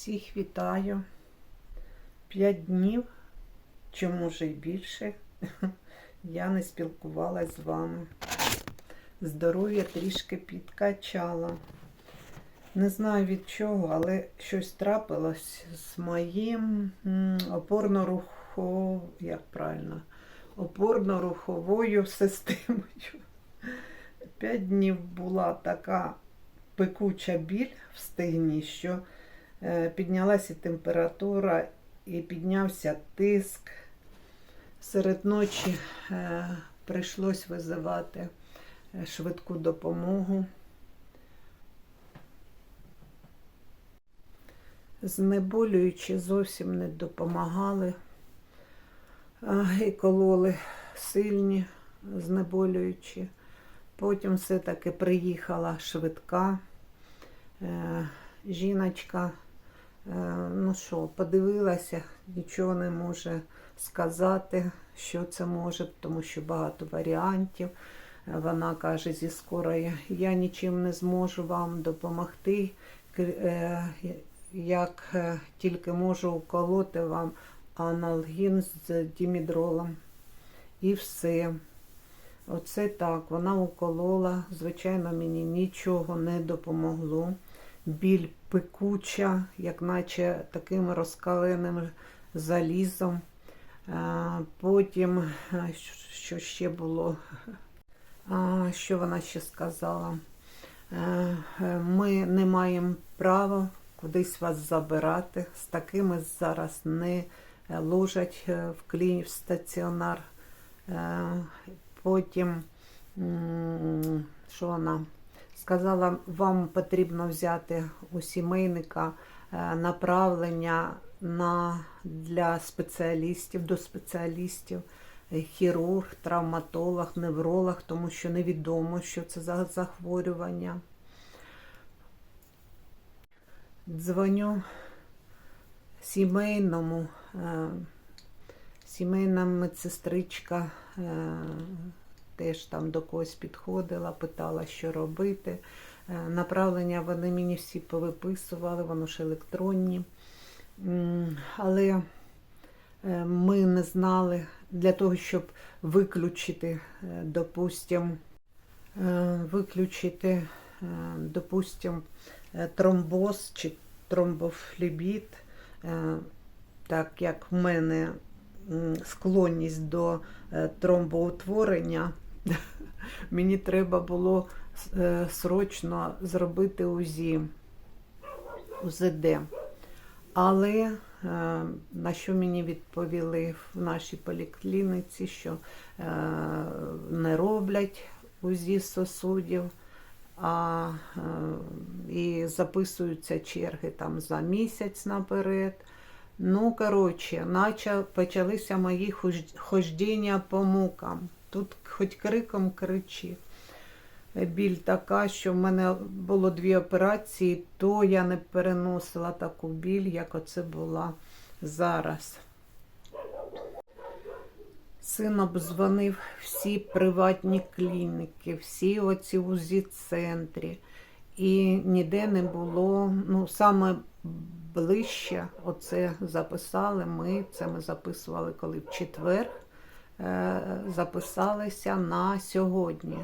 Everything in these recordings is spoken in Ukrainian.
Всіх вітаю. П'ять днів, чи може й більше, я не спілкувалась з вами. Здоров'я трішки підкачала. Не знаю від чого, але щось трапилось з моїм опорно-руховою, як правильно, опорно-руховою системою. П'ять днів була така пекуча біль в стегні, що піднялася температура і піднявся тиск. Серед ночі е, прийшлось визивати е, швидку допомогу. Знеболюючи зовсім не допомагали. І кололи сильні, знеболюючі. Потім все-таки приїхала швидка е, жіночка. Е, ну що, подивилася, нічого не може сказати, що це може, тому що багато варіантів. Е, Вона каже зі скорої, я нічим не зможу вам допомогти. Е, Як тільки можу уколоти вам аналгін з дімідролом. І все. Оце так, вона уколола. Звичайно, мені нічого не допомогло. Біль пекуча, як наче таким розкаленим залізом. Потім, що ще було? Що вона ще сказала? Е, е, Ми не маємо права кудись вас забирати. З такими зараз не е, ложать е, в кліні стаціонар. Е, Потім, що вона сказала, вам потрібно взяти у сімейника е, направлення на, для спеціалістів, до спеціалістів, хірург, травматолог, невролог, тому що невідомо, що це за захворювання. Дзвоню сімейному, е, сімейна медсестричка е, теж там до когось підходила, питала, що робити. Е, Направлення вони мені всі повиписували, воно ж електронні. Але е, ми не знали для того, щоб виключити, е, допустим, виключити, допустим, тромбоз чи тромбофлебіт, е, так як в мене склонність до тромбоутворення, мені треба було е, срочно зробити УЗІ, УЗД. Але е, на що мені відповіли в нашій поліклініці, що е, не роблять УЗІ сосудів, а і записуються черги там за місяць наперед. Ну, коротше, наче почалися мої хождіння по мукам. Тут хоч криком кричи. Біль така, що в мене було дві операції, то я не переносила таку біль, як оце була зараз. Син обдзвонив всі приватні клініки, всі оці УЗІ центрі. І ніде не було, ну, саме ближче, оце записали ми, це ми записували коли в четвер, записалися на сьогодні.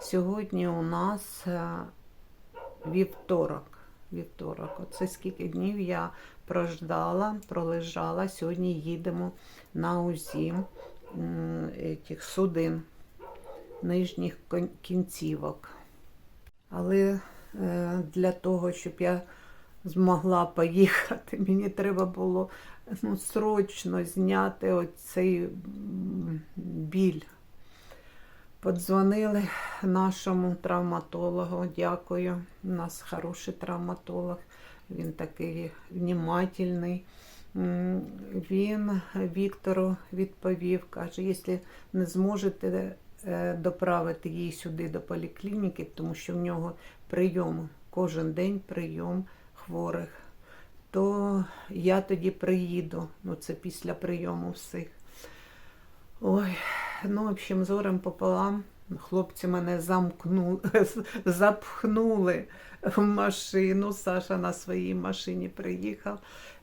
Сьогодні у нас е, вівторок. Вівторок. Оце скільки днів я прождала, пролежала. Сьогодні їдемо на УЗІ м, судин нижніх кінцівок. Але е, для того, щоб я змогла поїхати, мені треба було ну, срочно зняти оцей біль. Подзвонили нашому травматологу. Дякую. У нас хороший травматолог. Він такий внімательний. Він Віктору відповів, каже, якщо не зможете е, доправити її сюди до поліклініки, тому що в нього прийом, кожен день прийом хворих, то я тоді приїду. Ну, це після прийому всіх. Ой, ну, в общем, зорем пополам Хлопці мене замкнули, запхнули в машину. Саша на своїй машині приїхав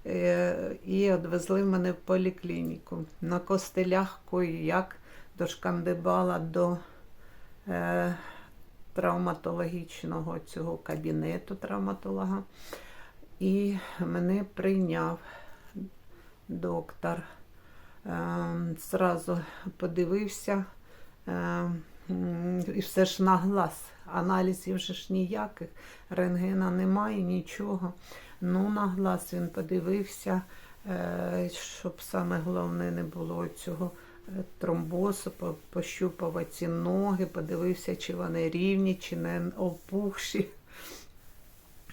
е, і відвезли мене в поліклініку. На костелях кої-як дошкандибала до е, травматологічного цього кабінету травматолога. І мене прийняв доктор. Ем, Зразу подивився. ем, І все ж на глаз. Аналізів же ж ніяких, рентгена немає, нічого. Ну, на глаз він подивився, е, щоб саме головне не було цього е, тромбозу, по- пощупав ці ноги, подивився, чи вони рівні, чи не опухші.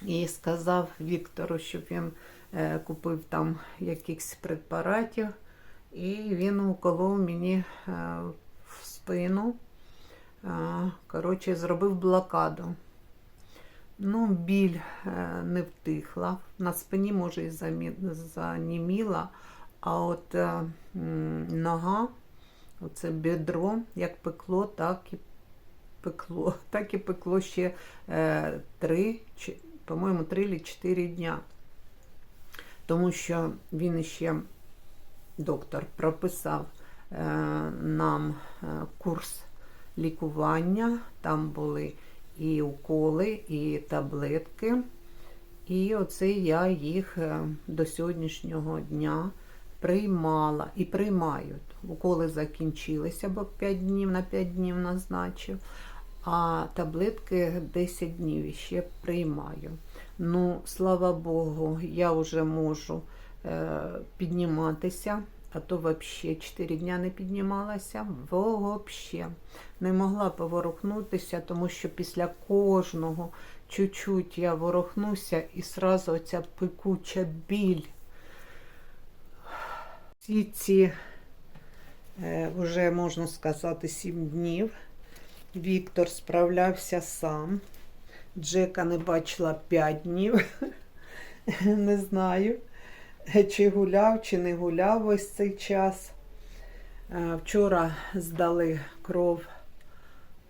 І сказав Віктору, щоб він е, купив там якихось препаратів, і він уколов мені е, в спину. Е, коротше, зробив блокаду. Ну, біль не втихла. На спині, може, і заніміла, а от нога, оце бедро, як пекло, так і пекло. Так і пекло ще три, по-моєму, три чи чотири дня. Тому що він ще, доктор, прописав е, нам е, курс лікування. Там були і уколи, і таблетки. І оце я їх е, до сьогоднішнього дня приймала і приймаю. Уколи закінчилися, бо 5 днів на 5 днів назначив, а таблетки 10 днів ще приймаю. Ну, слава Богу, я вже можу е, підніматися, а то взагалі 4 дня не піднімалася. Вообще не могла поворухнутися, тому що після кожного чуть-чуть я ворухнуся і сразу оця пекуча біль. Всі ці, е, вже можна сказати, 7 днів. Віктор справлявся сам. Джека не бачила 5 днів. Не знаю, чи гуляв, чи не гуляв ось цей час. Е, Вчора здали кров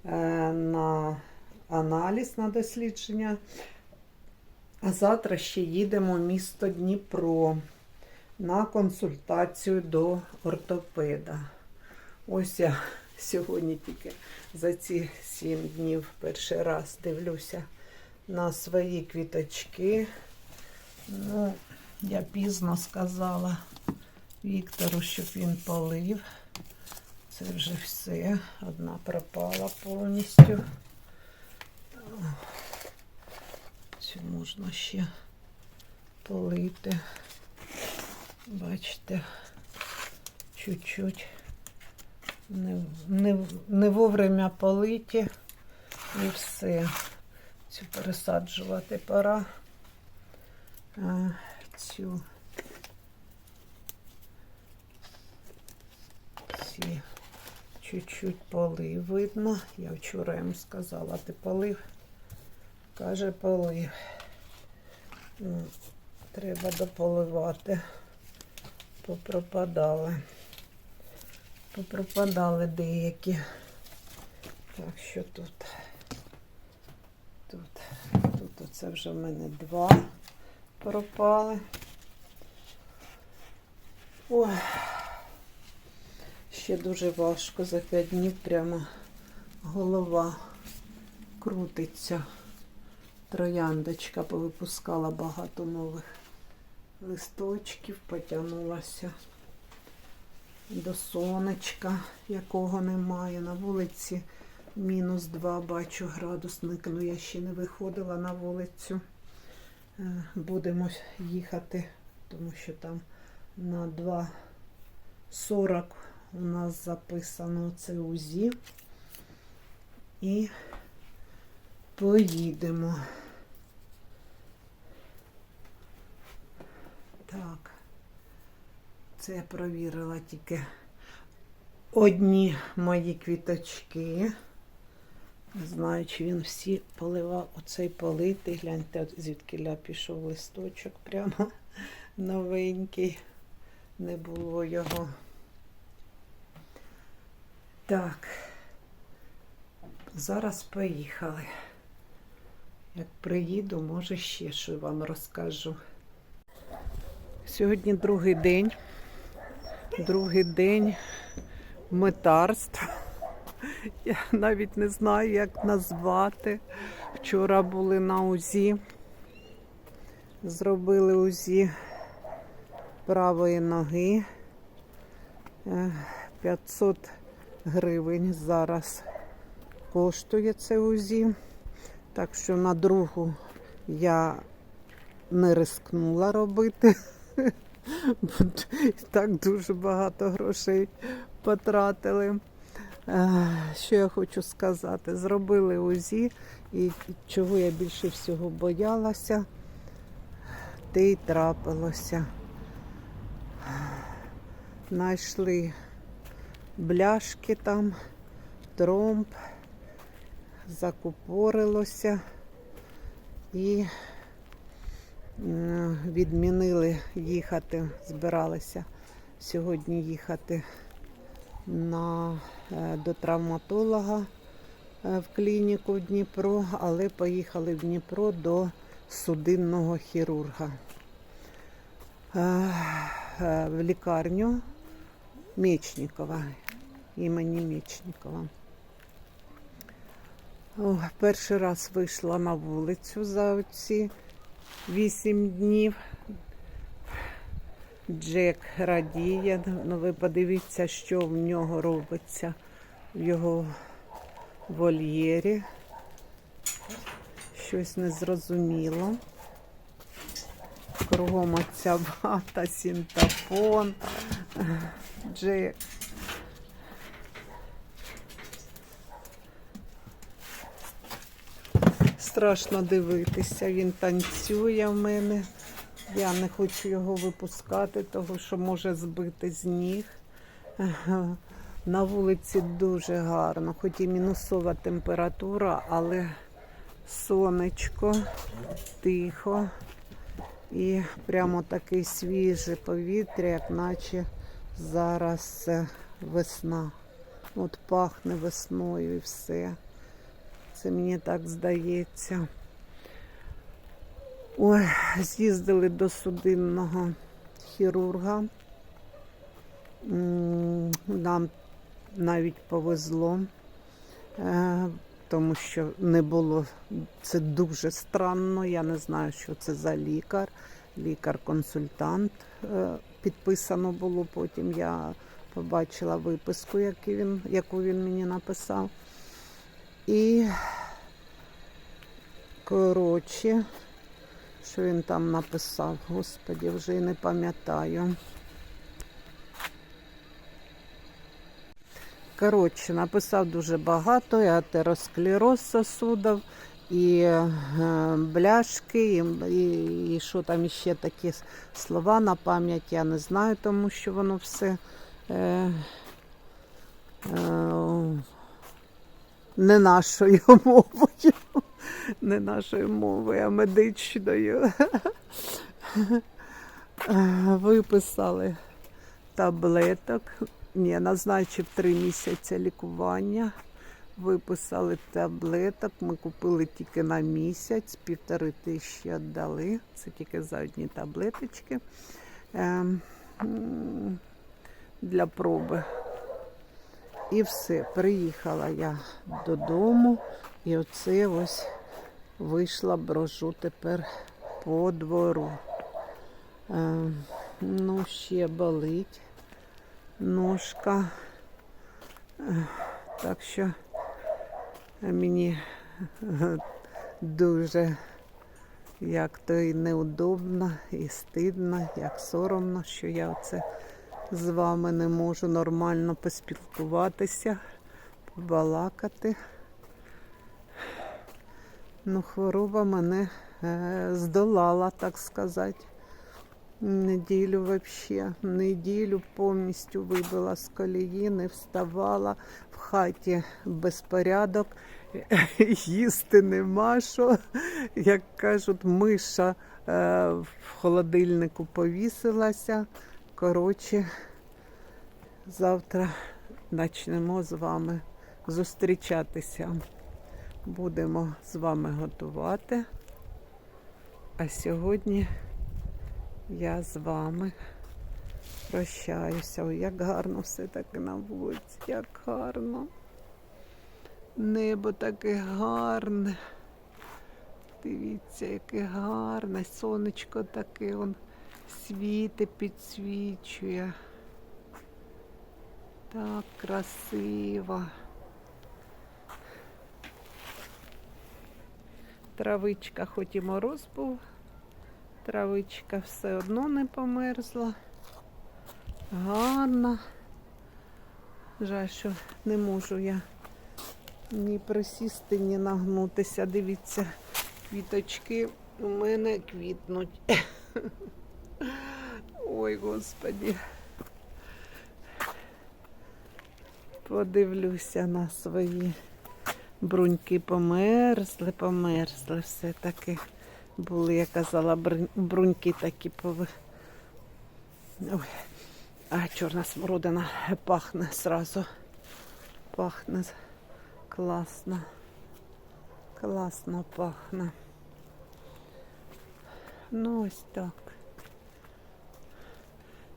е, на аналіз на дослідження. А завтра ще їдемо в місто Дніпро на консультацію до ортопеда. Ось я сьогодні тільки за ці сім днів перший раз дивлюся на свої квіточки. Ну, я пізно сказала Віктору, щоб він полив. Це вже все. Одна пропала повністю. Цю можна ще полити. Бачите, чуть-чуть не, не, не вовремя политі і все. Цю пересаджувати пора. А, цю ці чуть-чуть полив видно. Я вчора йому сказала, ти полив. Каже, полив. Ну, Треба дополивати. Попропадали. Попропадали деякі. Так, що тут? Тут, тут оце вже в мене два пропали. Ой, ще дуже важко за п'ять днів прямо голова крутиться. Трояндочка повипускала багато нових листочків, потягнулася до сонечка, якого немає. На вулиці мінус 2 бачу градусник, ну я ще не виходила на вулицю. Е, Будемо їхати, тому що там на 2.40 у нас записано це УЗІ. І поїдемо. Так. Це я провірила тільки одні мої квіточки. Не знаю, чи він всі поливав оцей политий. Гляньте, от звідки ля пішов листочок прямо новенький. Не було його. Так. Зараз поїхали. Як приїду, може ще що вам розкажу. Сьогодні другий день. Другий день метарств. Я навіть не знаю, як назвати. Вчора були на УЗІ. Зробили УЗІ правої ноги. Е, 500 гривень зараз коштує це УЗІ. Так що на другу я не рискнула робити. Бо Так дуже багато грошей потратили. Що я хочу сказати? Зробили УЗІ, і чого я більше всього боялася, те й трапилося. Знайшли бляшки там, тромб, закупорилося і Е, відмінили їхати, збиралися сьогодні їхати на, е, до травматолога е, в клініку в Дніпро, але поїхали в Дніпро до судинного хірурга. В лікарню Мечникова, імені Мечникова. Перший раз вийшла на вулицю за оці Вісім днів. Джек радіє, ну ви подивіться, що в нього робиться в його вольєрі. Щось незрозуміло. Кругом оця вата, синтофон. Джек. Страшно дивитися, він танцює в мене. Я не хочу його випускати, тому що може збити з ніг. На вулиці дуже гарно, хоч і мінусова температура, але сонечко, тихо і прямо таке свіже повітря, як наче зараз е, весна. От пахне весною і все. Це мені так здається. Ой, з'їздили до судинного хірурга. Нам навіть повезло, е, тому що не було це дуже странно. Я не знаю, що це за лікар. Лікар-консультант е, підписано було. Потім я побачила виписку, яку він, яку він мені написав. І коротше, що він там написав, господі, вже й не пам'ятаю. Коротше, написав дуже багато, і атеросклероз сосудів, і е, бляшки, і, і, і що там ще такі слова на пам'ять, я не знаю, тому що воно все е, е, не нашою мовою, не нашою мовою, а медичною. Виписали таблеток. Ні, назначив три місяці лікування. Виписали таблеток. Ми купили тільки на місяць, півтори тисячі віддали. Це тільки за одні таблеточки ем, для проби. І все, приїхала я додому, і оце ось вийшла, брожу тепер по двору. Е, ну, ще болить ножка. Е, Так що мені дуже як то і неудобно, і стидно, як соромно, що я оце з вами не можу нормально поспілкуватися, побалакати. Ну, хвороба мене е, здолала, так сказати. Неділю вообще, неділю повністю вибила з колії, не вставала в хаті безпорядок, їсти нема що. Як кажуть, миша е, в холодильнику повісилася. Коротше, завтра почнемо з вами зустрічатися. будемо з вами готувати. А сьогодні я з вами прощаюся. Ой, як гарно все таки на вулиці, як гарно. Небо таке гарне. Дивіться, яке гарне, сонечко таке он світи підсвічує. Так красиво. Травичка, хоч і мороз був, травичка все одно не померзла. Гарна. Жаль, що не можу я ні присісти, ні нагнутися. Дивіться, квіточки у мене квітнуть. Ой, господі. Подивлюся на свої бруньки померзли, померзли все-таки. Були, я казала, бруньки такі пови. Ой. А чорна смородина пахне сразу. Пахне класно. Класно пахне. Ну ось так.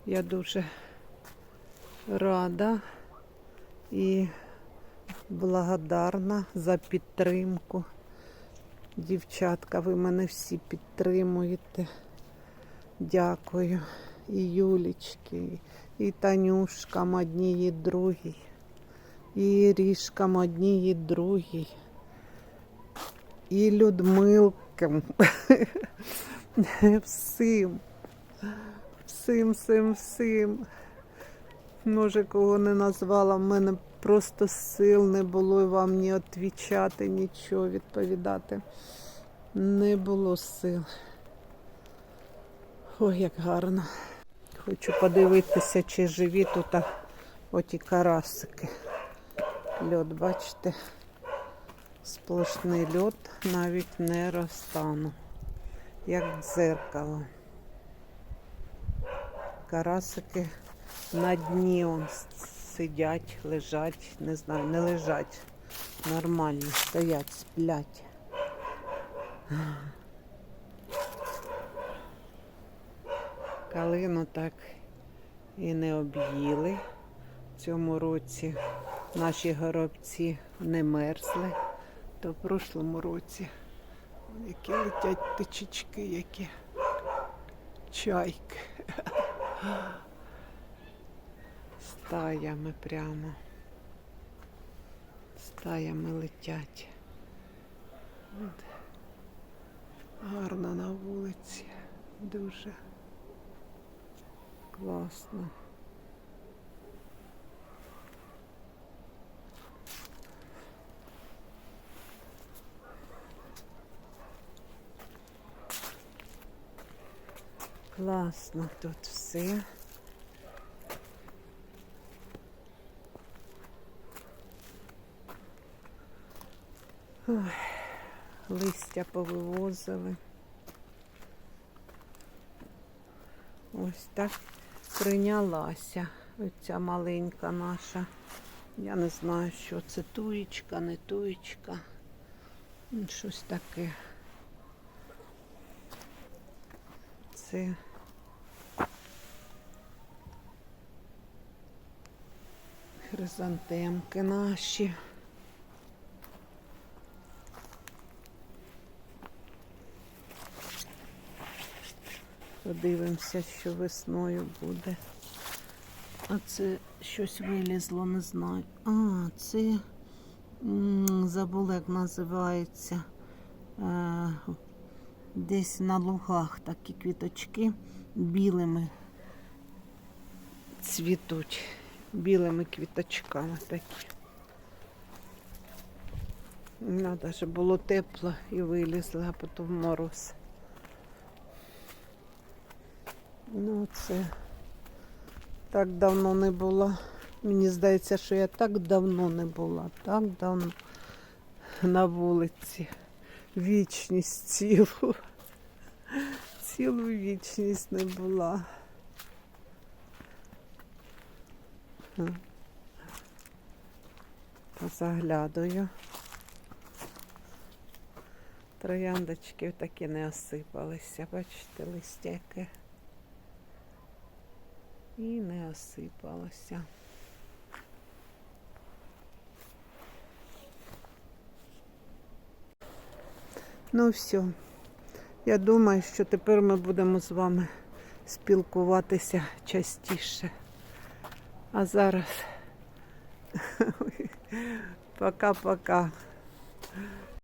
Я дуже рада і благодарна за підтримку. Дівчатка, ви мене всі підтримуєте. Дякую. І Юлічки, і Танюшкам одній, і другій, і Ірішкам одній, і другій, і Людмилкам. Всім. Всім, всім, всім. Може, кого не назвала, в мене просто сил не було вам ні відповідати, нічого відповідати. Не було сил. Ой, як гарно. Хочу подивитися, чи живі тут оті карасики. Льот, бачите, сплошний льот навіть не розтану, як дзеркало. Карасики на дні он сидять, лежать, не знаю, не лежать. Нормально, стоять, сплять. Калину так і не об'їли. В цьому році наші горобці не мерзли, то в прошлому році які летять тичечки, які чайки. Стаями прямо. Стаями летять. От. Гарно на вулиці. Дуже класно. Класно тут все. Ой, листя повивозили. Ось так прийнялася оця маленька наша. Я не знаю, що це туєчка, не туєчка. Ну, Щось таке. Це хризантемки наші. Подивимося, що весною буде. А це щось вилізло, не знаю. А, це забула, як називається. Е, десь на лугах такі квіточки білими цвітуть. Білими квіточками такі. Надо, щоб було тепло і вилізли, а потім мороз. Ну, це так давно не була. Мені здається, що я так давно не була, так давно на вулиці. Вічність цілу. Цілу вічність не була. Га. Позаглядаю. Трояндочки такі не осипалися. Бачите, листя яке. І не осипалося. Ну все. Я думаю, що тепер ми будемо з вами спілкуватися частіше. А зараз пока-пока.